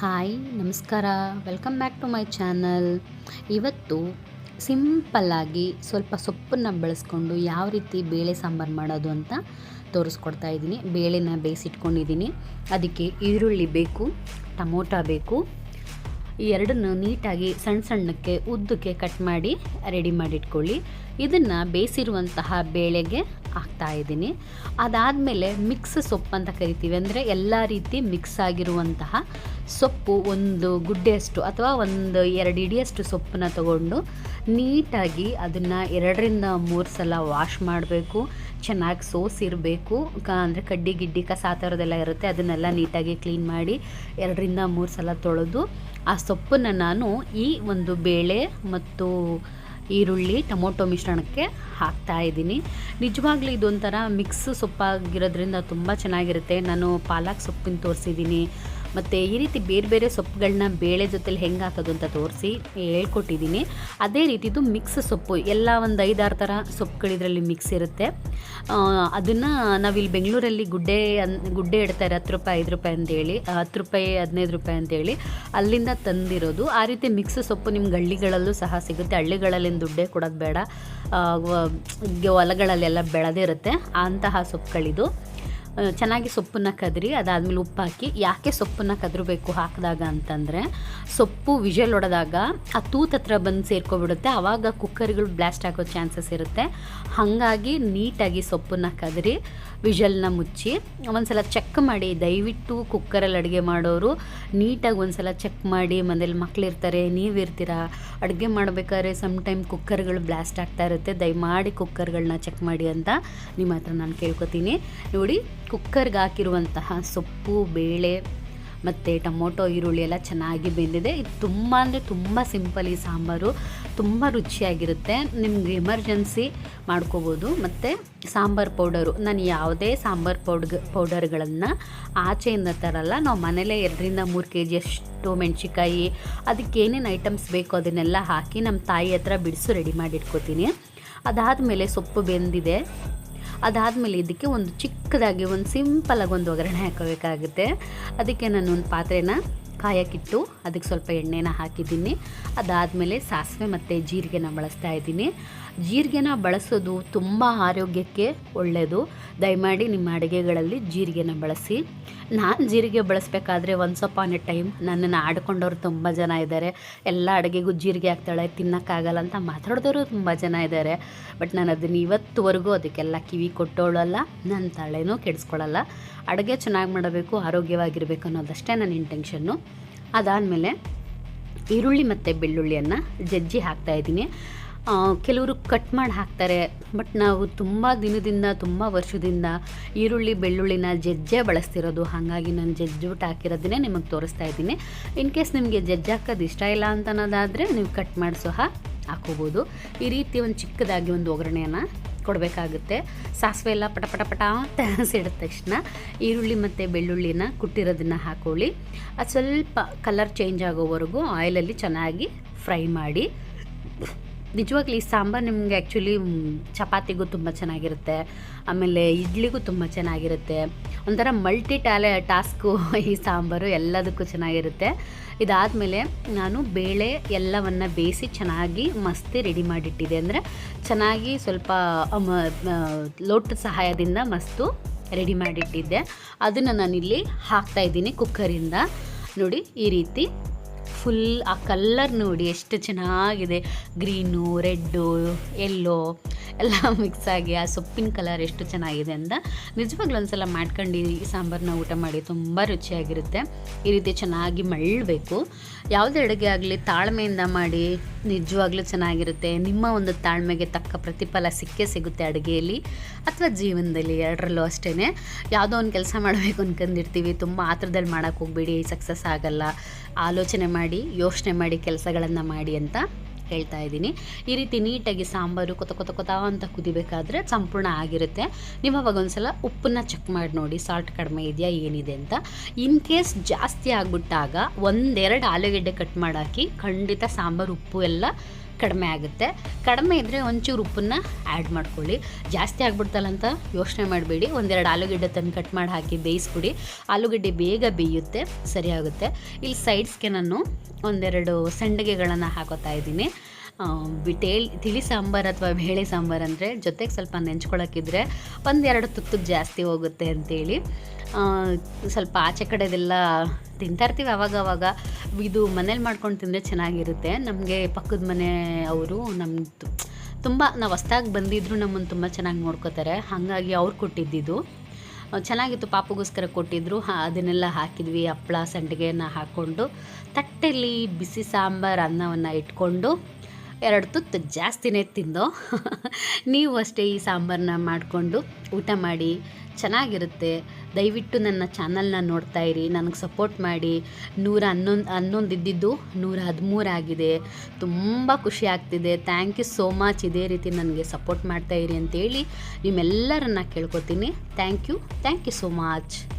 Hi, ನಮಸ್ಕಾರ. Welcome back to my channel. ಇವತ್ತು ಸಿಂಪಲ್ಲಾಗಿ ಸ್ವಲ್ಪ ಸೊಪ್ಪನ್ನು ಬಳಸ್ಕೊಂಡು ಯಾವ ರೀತಿ ಬೇಳೆ ಸಾಂಬಾರು ಮಾಡೋದು ಅಂತ ತೋರಿಸ್ಕೊಡ್ತಾ ಇದ್ದೀನಿ. ಬೇಳೆನ ಬೇಯಿಸಿಟ್ಕೊಂಡಿದ್ದೀನಿ. ಅದಕ್ಕೆ ಈರುಳ್ಳಿ ಬೇಕು, ಟಮೋಟ ಬೇಕು. ಈ ಎರಡನ್ನು ನೀಟಾಗಿ ಸಣ್ಣ ಸಣ್ಣಕ್ಕೆ ಉದ್ದಕ್ಕೆ ಕಟ್ ಮಾಡಿ ರೆಡಿ ಮಾಡಿಟ್ಕೊಳ್ಳಿ. ಇದನ್ನು ಬೇಯಿಸಿರುವಂತಹ ಬೇಳೆಗೆ ಹಾಕ್ತಾ ಇದ್ದೀನಿ. ಅದಾದಮೇಲೆ ಮಿಕ್ಸ್ ಸೊಪ್ಪು ಅಂತ ಕರಿತೀವಿ. ಅಂದರೆ ಎಲ್ಲ ರೀತಿ ಮಿಕ್ಸ್ ಆಗಿರುವಂತಹ ಸೊಪ್ಪು, ಒಂದು ಗುಡ್ಡೆಯಷ್ಟು ಅಥವಾ ಒಂದು ಎರಡು ಇಡಿಯಷ್ಟು ಸೊಪ್ಪನ್ನ ತಗೊಂಡು ನೀಟಾಗಿ ಅದನ್ನು ಎರಡರಿಂದ ಮೂರು ಸಲ ವಾಶ್ ಮಾಡಬೇಕು. ಚೆನ್ನಾಗಿ ಸೋಸಿರಬೇಕು. ಕ, ಅಂದರೆ ಕಡ್ಡಿ, ಗಿಡ್ಡಿ, ಕಸ ಆ ಥರದ್ದೆಲ್ಲ ಇರುತ್ತೆ. ಅದನ್ನೆಲ್ಲ ನೀಟಾಗಿ ಕ್ಲೀನ್ ಮಾಡಿ ಎರಡರಿಂದ ಮೂರು ಸಲ ತೊಳೆದು ಆ ಸೊಪ್ಪನ್ನು ನಾನು ಈ ಒಂದು ಬೇಳೆ ಮತ್ತು ಈರುಳ್ಳಿ ಟೊಮೊಟೊ ಮಿಶ್ರಣಕ್ಕೆ ಹಾಕ್ತಾ ಇದ್ದೀನಿ. ನಿಜವಾಗ್ಲೂ ಇದೊಂಥರ ಮಿಕ್ಸ್ ಸೊಪ್ಪಾಗಿರೋದ್ರಿಂದ ತುಂಬ ಚೆನ್ನಾಗಿರುತ್ತೆ. ನಾನು ಪಾಲಕ್ ಸೊಪ್ಪಿನ ತೋರಿಸಿದ್ದೀನಿ. ಮತ್ತು ಈ ರೀತಿ ಬೇರೆ ಬೇರೆ ಸೊಪ್ಪುಗಳನ್ನ ಬೇಳೆ ಜೊತೆಲಿ ಹೆಂಗೆ ಹಾಕೋದು ಅಂತ ತೋರಿಸಿ ಹೇಳ್ಕೊಟ್ಟಿದ್ದೀನಿ. ಅದೇ ರೀತಿದು ಮಿಕ್ಸ್ ಸೊಪ್ಪು, ಎಲ್ಲ ಒಂದು ಐದಾರು ಥರ ಸೊಪ್ಪುಗಳಿದ್ರಲ್ಲಿ ಮಿಕ್ಸ್ ಇರುತ್ತೆ. ಅದನ್ನು ನಾವಿಲ್ಲಿ ಬೆಂಗಳೂರಲ್ಲಿ ಗುಡ್ಡೆ ಅನ್, ಗುಡ್ಡೆ ಇಡ್ತಾರೆ, ಹತ್ತು ರೂಪಾಯಿ, ಐದು ರೂಪಾಯಿ ಅಂತೇಳಿ, ಹತ್ತು ರೂಪಾಯಿ, ಹದಿನೈದು ರೂಪಾಯಿ ಅಂತೇಳಿ, ಅಲ್ಲಿಂದ ತಂದಿರೋದು. ಆ ರೀತಿ ಮಿಕ್ಸ್ ಸೊಪ್ಪು ನಿಮ್ಗೆ ಹಳ್ಳಿಗಳಲ್ಲೂ ಸಹ ಸಿಗುತ್ತೆ. ಹಳ್ಳಿಗಳಲ್ಲಿ ದುಡ್ಡೇ ಕೊಡೋದು ಬೇಡ. ಹೊಲಗಳಲ್ಲೆಲ್ಲ ಬೆಳೆದಿರುತ್ತೆ. ಅಂತಹ ಸೊಪ್ಪುಗಳಿದು. ಚೆನ್ನಾಗಿ ಸೊಪ್ಪನ್ನು ಕದ್ರಿ, ಅದಾದಮೇಲೆ ಉಪ್ಪು ಹಾಕಿ ಯಾಕೆ ಸೊಪ್ಪನ್ನು ಕದರಬೇಕು ಹಾಕಿದಾಗ ಅಂತಂದರೆ, ಸೊಪ್ಪು ವಿಷಲ್ ಹೊಡೆದಾಗ ಆ ತೂತ್ ಹತ್ರ ಬಂದು ಸೇರ್ಕೊಬಿಡುತ್ತೆ. ಆವಾಗ ಕುಕ್ಕರ್ಗಳು ಬ್ಲಾಸ್ಟ್ ಆಗೋ ಚಾನ್ಸಸ್ ಇರುತ್ತೆ. ಹಾಗಾಗಿ ನೀಟಾಗಿ ಸೊಪ್ಪನ್ನು ಕದರಿ. ವಿಷಲ್ನ ಮುಚ್ಚಿ, ಒಂದ್ಸಲ ಚೆಕ್ ಮಾಡಿ, ದಯವಿಟ್ಟು ಕುಕ್ಕರಲ್ಲಿ ಅಡುಗೆ ಮಾಡೋರು, ನೀಟಾಗಿ ಒಂದ್ಸಲ ಚೆಕ್ ಮಾಡಿ, ಮನೇಲಿ ಮಕ್ಕಳಿರ್ತಾರೆ ನೀವಿರ್ತೀರಾ? ಅಡುಗೆ ಮಾಡಬೇಕಾದ್ರೆ ಸಮ್ ಟೈಮ್ ಕುಕ್ಕರ್ಗಳು ಬ್ಲಾಸ್ಟ್ ಆಗ್ತಾ ಇರುತ್ತೆ, ದಯಮಾಡಿ ಕುಕ್ಕರ್ಗಳನ್ನ ಚೆಕ್ ಮಾಡಿ ಅಂತ ನಿಮ್ಮ ಹತ್ರ ನಾನು ಕೇಳ್ಕೊತೀನಿ. ನೋಡಿ ಕುಕ್ಕರ್ಗೆ ಹಾಕಿರುವಂತಹ ಸೊಪ್ಪು, ಬೇಳೆ ಮತ್ತು ಟೊಮೊಟೊ, ಈರುಳ್ಳಿ ಎಲ್ಲ ಚೆನ್ನಾಗಿ ಬೆಂದಿದೆ. ಇದು ತುಂಬ ಅಂದರೆ ತುಂಬ ಸಿಂಪಲ್ ಈ ಸಾಂಬಾರು. ತುಂಬ ರುಚಿಯಾಗಿರುತ್ತೆ. ನಿಮ್ಗೆ ಎಮರ್ಜೆನ್ಸಿ ಮಾಡ್ಕೋಬೋದು. ಮತ್ತು ಸಾಂಬಾರು ಪೌಡರು. ನಾನು ಯಾವುದೇ ಸಾಂಬಾರು ಪೌಡ್ ಪೌಡರ್ಗಳನ್ನು ಆಚೆಯಿಂದ ತರಲ್ಲ. ನಾವು ಮನೇಲೇ ಎರಡರಿಂದ ಮೂರು ಕೆ ಜಿಯಷ್ಟು ಮೆಣಸಿಕಾಯಿ ಅದಕ್ಕೆ ಏನೇನು ಐಟಮ್ಸ್ ಬೇಕೋ ಅದನ್ನೆಲ್ಲ ಹಾಕಿ ನಮ್ಮ ತಾಯಿ ಹತ್ರ ಬಿಡಿಸು ರೆಡಿ ಮಾಡಿಟ್ಕೋತೀನಿ. ಅದಾದಮೇಲೆ ಸೊಪ್ಪು ಬೆಂದಿದೆ. ಅದಾದಮೇಲೆ ಇದಕ್ಕೆ ಒಂದು ಚಿಕ್ಕದಾಗಿ ಒಂದು ಸಿಂಪಲಾಗಿ ಒಂದು ಒಗ್ಗರಣೆ ಹಾಕೋಬೇಕಾಗುತ್ತೆ ಅದಕ್ಕೆ ನಾನು ಒಂದು ಪಾತ್ರೆನ ಕಾಯಕ್ಕಿಟ್ಟು ಅದಕ್ಕೆ ಸ್ವಲ್ಪ ಎಣ್ಣೆನ ಹಾಕಿದ್ದೀನಿ. ಅದಾದಮೇಲೆ ಸಾಸಿವೆ ಮತ್ತು ಜೀರಿಗೆನ ಬಳಸ್ತಾ ಇದ್ದೀನಿ. ಜೀರಿಗೆನ ಬಳಸೋದು ತುಂಬ ಆರೋಗ್ಯಕ್ಕೆ ಒಳ್ಳೆಯದು ದಯಮಾಡಿ ನಿಮ್ಮ ಅಡುಗೆಗಳಲ್ಲಿ ಜೀರಿಗೆನ ಬಳಸಿ. ನಾನು ಜೀರಿಗೆ ಬಳಸಬೇಕಾದ್ರೆ ಒನ್ಸ್ ಅಪಾನ್ ಎ ಟೈಮ್ ನನ್ನನ್ನು ಆಡ್ಕೊಂಡವ್ರು ತುಂಬ ಜನ ಇದ್ದಾರೆ. ಎಲ್ಲ ಅಡುಗೆಗೂ ಜೀರಿಗೆ ಹಾಕ್ತಾಳೆ, ತಿನ್ನೋಕ್ಕಾಗಲ್ಲ ಅಂತ ಮಾತಾಡಿದವರು ತುಂಬ ಜನ ಇದ್ದಾರೆ. ಬಟ್ ನಾನು ಅದನ್ನು ಇವತ್ತುವರೆಗೂ ಅದಕ್ಕೆಲ್ಲ ಕಿವಿ ಕೊಟ್ಟೋಳಲ್ಲ ನನ್ನ ತಲೆನೂ ಕೆಡಿಸ್ಕೊಳ್ಳಲ್ಲ ಅಡುಗೆ ಚೆನ್ನಾಗಿ ಮಾಡಬೇಕು, ಆರೋಗ್ಯವಾಗಿರಬೇಕು ಅನ್ನೋದಷ್ಟೇ ನನ್ನ ಇಂಟೆನ್ಷನ್ನು ಅದಾದಮೇಲೆ ಈರುಳ್ಳಿ ಮತ್ತು ಬೆಳ್ಳುಳ್ಳಿಯನ್ನು ಜಜ್ಜಿ ಹಾಕ್ತಾಯಿದ್ದೀನಿ ಕೆಲವರು ಕಟ್ ಮಾಡಿ ಹಾಕ್ತಾರೆ. ಬಟ್ ನಾವು ತುಂಬ ದಿನದಿಂದ, ತುಂಬ ವರ್ಷದಿಂದ ಈರುಳ್ಳಿ, ಬೆಳ್ಳುಳ್ಳಿನ ಜಜ್ಜೆ ಬಳಸ್ತಿರೋದು. ಹಾಗಾಗಿ ನಾನು ಜಜ್ಜಿಬಿಟ್ಟು ಹಾಕಿರೋದನ್ನೇ ನಿಮಗೆ ತೋರಿಸ್ತಾ ಇದ್ದೀನಿ. ಇನ್ ಕೇಸ್ ನಿಮಗೆ ಜಜ್ಜೆ ಹಾಕೋದು ಇಷ್ಟ ಇಲ್ಲ ಅಂತ ಅನ್ನೋದಾದರೆ ನೀವು ಕಟ್ ಮಾಡಿ ಸಹ ಹಾಕೋಬೋದು. ಈ ರೀತಿ ಒಂದು ಚಿಕ್ಕದಾಗಿ ಒಂದು ಒಗ್ಗರಣೆಯನ್ನು ಕೊಡಬೇಕಾಗುತ್ತೆ. ಸಾಸಿವೆ ಎಲ್ಲ ಪಟ ಪಟ ಪಟ ಅಂತ ಸಿಡಿದ ತಕ್ಷಣ ಈರುಳ್ಳಿ ಮತ್ತು ಬೆಳ್ಳುಳ್ಳಿನ ಕುಟ್ಟಿರೋದನ್ನು ಹಾಕೊಳ್ಳಿ. ಅದು ಸ್ವಲ್ಪ ಕಲರ್ ಚೇಂಜ್ ಆಗೋವರೆಗೂ ಆಯಿಲಲ್ಲಿ ಚೆನ್ನಾಗಿ ಫ್ರೈ ಮಾಡಿ. ನಿಜವಾಗ್ಲೂ ಈ ಸಾಂಬಾರು ನಿಮಗೆ ಆ್ಯಕ್ಚುಲಿ ಚಪಾತಿಗೂ ತುಂಬ ಚೆನ್ನಾಗಿರುತ್ತೆ. ಆಮೇಲೆ ಇಡ್ಲಿಗೂ ತುಂಬ ಚೆನ್ನಾಗಿರುತ್ತೆ. ಒಂಥರ ಮಲ್ಟಿ ಟ್ಯಾಲೆ ಟಾಸ್ಕು ಈ ಸಾಂಬಾರು ಎಲ್ಲದಕ್ಕೂ ಚೆನ್ನಾಗಿರುತ್ತೆ. ಇದಾದಮೇಲೆ ನಾನು ಬೇಳೆ ಎಲ್ಲವನ್ನು ಬೇಯಿಸಿ ಚೆನ್ನಾಗಿ ಮಸ್ತಿ ರೆಡಿ ಮಾಡಿಟ್ಟಿದೆ ಅಂದರೆ ಚೆನ್ನಾಗಿ ಸ್ವಲ್ಪ ಲೋಟದ ಸಹಾಯದಿಂದ ಮಸ್ತು ರೆಡಿ ಮಾಡಿಟ್ಟಿದ್ದೆ. ಅದನ್ನು ನಾನಿಲ್ಲಿ ಹಾಕ್ತಾಯಿದ್ದೀನಿ ಕುಕ್ಕರಿಂದ ನೋಡಿ ಈ ರೀತಿ ಫುಲ್ ಆ ಕಲ್ಲರ್ ನೋಡಿ ಎಷ್ಟು ಚೆನ್ನಾಗಿದೆ. ಗ್ರೀನು ರೆಡ್ಡು ಎಲ್ಲೋ ಎಲ್ಲ ಮಿಕ್ಸ್ ಆಗಿ ಆ ಸೊಪ್ಪಿನ ಕಲರ್ ಎಷ್ಟು ಚೆನ್ನಾಗಿದೆ ಅಂತ ನಿಜವಾಗ್ಲೂ ಒಂದ್ಸಲ ಮಾಡ್ಕೊಂಡು ಈ ಸಾಂಬಾರನ್ನ ಊಟ ಮಾಡಿ ತುಂಬ ರುಚಿಯಾಗಿರುತ್ತೆ. ಈ ರೀತಿ ಚೆನ್ನಾಗಿ ಮಳ್ಳಬೇಕು. ಯಾವುದೇ ಅಡುಗೆ ಆಗಲಿ ತಾಳ್ಮೆಯಿಂದ ಮಾಡಿ ನಿಜವಾಗ್ಲೂ ಚೆನ್ನಾಗಿರುತ್ತೆ. ನಿಮ್ಮ ಒಂದು ತಾಳ್ಮೆಗೆ ತಕ್ಕ ಪ್ರತಿಫಲ ಸಿಕ್ಕೇ ಸಿಗುತ್ತೆ ಅಡುಗೆಯಲ್ಲಿ ಅಥವಾ ಜೀವನದಲ್ಲಿ ಎರಡರಲ್ಲೂ ಅಷ್ಟೇ ಯಾವುದೋ ಒಂದು ಕೆಲಸ ಮಾಡಬೇಕು ಅಂದ್ಕೊಂಡಿರ್ತೀವಿ ತುಂಬ ಆತ್ರದಲ್ಲಿ ಮಾಡೋಕ್ಕೆ ಹೋಗ್ಬೇಡಿ ಸಕ್ಸಸ್ ಆಗಲ್ಲ. ಆಲೋಚನೆ ಮಾಡಿ, ಯೋಚನೆ ಮಾಡಿ, ಕೆಲಸಗಳನ್ನು ಮಾಡಿ ಅಂತ ಹೇಳ್ತಾ ಇದ್ದೀನಿ. ಈ ರೀತಿ ನೀಟಾಗಿ ಸಾಂಬಾರು ಕೊತ ಕೊತ ಕೊತ ಅಂತ ಕುದಿಬೇಕಾದ್ರೆ ಸಂಪೂರ್ಣ ಆಗಿರುತ್ತೆ. ನೀವು ಅವಾಗ ಒಂದ್ಸಲ ಉಪ್ಪನ್ನ ಚೆಕ್ ಮಾಡಿ ನೋಡಿ ಸಾಲ್ಟ್ ಕಡಿಮೆ ಇದೆಯಾ, ಏನಿದೆ ಅಂತ. ಇನ್ ಕೇಸ್ ಜಾಸ್ತಿ ಆಗಿಬಿಟ್ಟಾಗ ಒಂದೆರಡು ಆಲೂಗೆಡ್ಡೆ ಕಟ್ ಮಾಡಾಕಿ ಖಂಡಿತ ಸಾಂಬಾರು, ಉಪ್ಪು ಎಲ್ಲ ಕಡಿಮೆ ಆಗುತ್ತೆ. ಕಡಿಮೆ ಇದ್ದರೆ ಒಂಚೂರು ಉಪ್ಪನ್ನು ಆ್ಯಡ್ ಮಾಡ್ಕೊಳ್ಳಿ. ಜಾಸ್ತಿ ಆಗ್ಬಿಡ್ತಲ್ಲ ಅಂತ ಯೋಚನೆ ಮಾಡಬೇಡಿ. ಒಂದೆರಡು ಆಲೂಗಡ್ಡೆ ತಂದು ಕಟ್ ಮಾಡಿ ಹಾಕಿ ಬೇಯಿಸ್ಬಿಡಿ. ಆಲೂಗಡ್ಡೆ ಬೇಗ ಬೇಯುತ್ತೆ, ಸರಿಯಾಗುತ್ತೆ. ಇಲ್ಲಿ ಸೈಡ್ಸ್ಗೆ ನಾನು ಒಂದೆರಡು ಸಂಡಿಗೆಗಳನ್ನು ಹಾಕೋತಾ ಇದ್ದೀನಿ. ಬಿಟೇಲ್ ತಿಳಿ ಸಾಂಬಾರು ಅಥವಾ ಬೇಳೆ ಸಾಂಬಾರು ಅಂದರೆ ಜೊತೆಗೆ ಸ್ವಲ್ಪ ನೆಂಚ್ಕೊಳಕ್ಕಿದ್ರೆ ಒಂದೆರಡು ತುತ್ತು ಜಾಸ್ತಿ ಹೋಗುತ್ತೆ ಅಂತೇಳಿ. ಸ್ವಲ್ಪ ಆಚೆ ಕಡೆದೆಲ್ಲ ತಿಂತಾ ಇರ್ತೀವಿ ಇದು ಮನೇಲಿ ಮಾಡ್ಕೊಂಡು ತಿಂದರೆ ಚೆನ್ನಾಗಿರುತ್ತೆ. ನಮಗೆ ಪಕ್ಕದ ಮನೆ ಅವರು ನಮ್ಮದು ತುಂಬ, ನಾವು ಹೊಸ್ದಾಗಿ ಬಂದಿದ್ರು ನಮ್ಮನ್ನು ತುಂಬ ಚೆನ್ನಾಗಿ ನೋಡ್ಕೋತಾರೆ. ಹಾಗಾಗಿ ಅವ್ರು ಕೊಟ್ಟಿದ್ದಿದ್ದು ಚೆನ್ನಾಗಿತ್ತು, ಪಾಪಗೋಸ್ಕರ ಕೊಟ್ಟಿದ್ರು. ಹಾ, ಅದನ್ನೆಲ್ಲ ಹಾಕಿದ್ವಿ. ಹಪ್ಪಳ ಸಂಡಿಗೆಯನ್ನು ಹಾಕ್ಕೊಂಡು ತಟ್ಟೆಯಲ್ಲಿ ಬಿಸಿ ಸಾಂಬಾರು ಅನ್ನವನ್ನು ಇಟ್ಕೊಂಡು ಎರಡು ತುತ್ತು ಜಾಸ್ತಿನೇ ತಿಂದು ನೀವು ಅಷ್ಟೇ ಈ ಸಾಂಬಾರನ್ನ ಮಾಡಿಕೊಂಡು ಊಟ ಮಾಡಿ ಚೆನ್ನಾಗಿರುತ್ತೆ. ದಯವಿಟ್ಟು ನನ್ನ ಚಾನಲ್ನ ನೋಡ್ತಾ ಇರಿ. ನನಗೆ ಸಪೋರ್ಟ್ ಮಾಡಿ. ನೂರ ಹನ್ನೊಂದು ಹನ್ನೊಂದು ಇದ್ದಿದ್ದು ನೂರ ಹದಿಮೂರು ಆಗಿದೆ. ತುಂಬ ಖುಷಿ ಆಗ್ತಿದೆ. ಥ್ಯಾಂಕ್ ಯು ಸೋ ಮಚ್ ಇದೇ ರೀತಿ ನನಗೆ ಸಪೋರ್ಟ್ ಮಾಡ್ತಾ ಇರಿ ಅಂತೇಳಿ ನಿಮ್ಮೆಲ್ಲರನ್ನ ಕೇಳ್ಕೊತೀನಿ. Thank you thank you so much